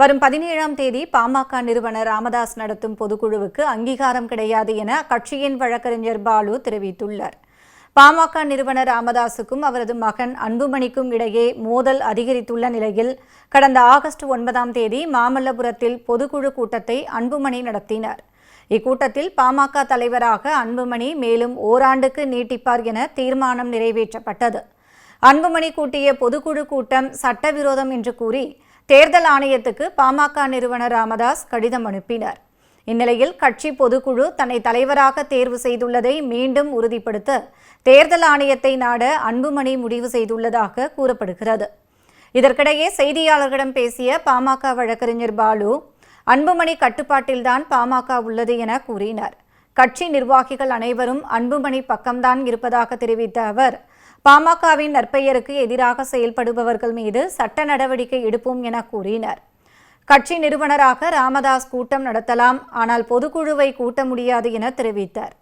வரும் பதினேழாம் தேதி பாமக நிறுவனர் ராமதாஸ் நடத்தும் பொதுக்குழுவுக்கு அங்கீகாரம் கிடையாது என அக்கட்சியின் வழக்கறிஞர் பாலு தெரிவித்துள்ளார். பாமக நிறுவனர் ராமதாசுக்கும் அவரது மகன் அன்புமணிக்கும் இடையே மோதல் அதிகரித்துள்ள நிலையில் கடந்த ஆகஸ்ட் ஒன்பதாம் தேதி மாமல்லபுரத்தில் பொதுக்குழு கூட்டத்தை அன்புமணி நடத்தினார். இக்கூட்டத்தில் பாமக தலைவராக அன்புமணி மேலும் ஓராண்டுக்கு நீட்டிப்பார் என தீர்மானம் நிறைவேற்றப்பட்டது. அன்புமணி கூட்டிய பொதுக்குழு கூட்டம் சட்டவிரோதம் என்று கூறி தேர்தல் ஆணையத்துக்கு பாமக நிறுவனர் ராமதாஸ் கடிதம் அனுப்பினார். இந்நிலையில் கட்சி பொதுக்குழு தன்னை தலைவராக தேர்வு செய்துள்ளதை மீண்டும் உறுதிப்படுத்த தேர்தல் ஆணையத்தை நாட அன்புமணி முடிவு செய்துள்ளதாக கூறப்படுகிறது. இதற்கிடையே செய்தியாளர்களிடம் பேசிய பாமக வழக்கறிஞர் பாலு அன்புமணி கட்டுப்பாட்டில்தான் பாமக உள்ளது என கூறினார். கட்சி நிர்வாகிகள் அனைவரும் அன்புமணி பக்கம்தான் இருப்பதாக தெரிவித்த அவர் பாமகவின் நற்பெயருக்கு எதிராக செயல்படுபவர்கள் மீது சட்ட நடவடிக்கை எடுப்போம் என கூறினர். கட்சி நிறுவனராக ராமதாஸ் கூட்டம் நடத்தலாம் ஆனால் பொதுக்குழுவை கூட்ட முடியாது என தெரிவித்தார்.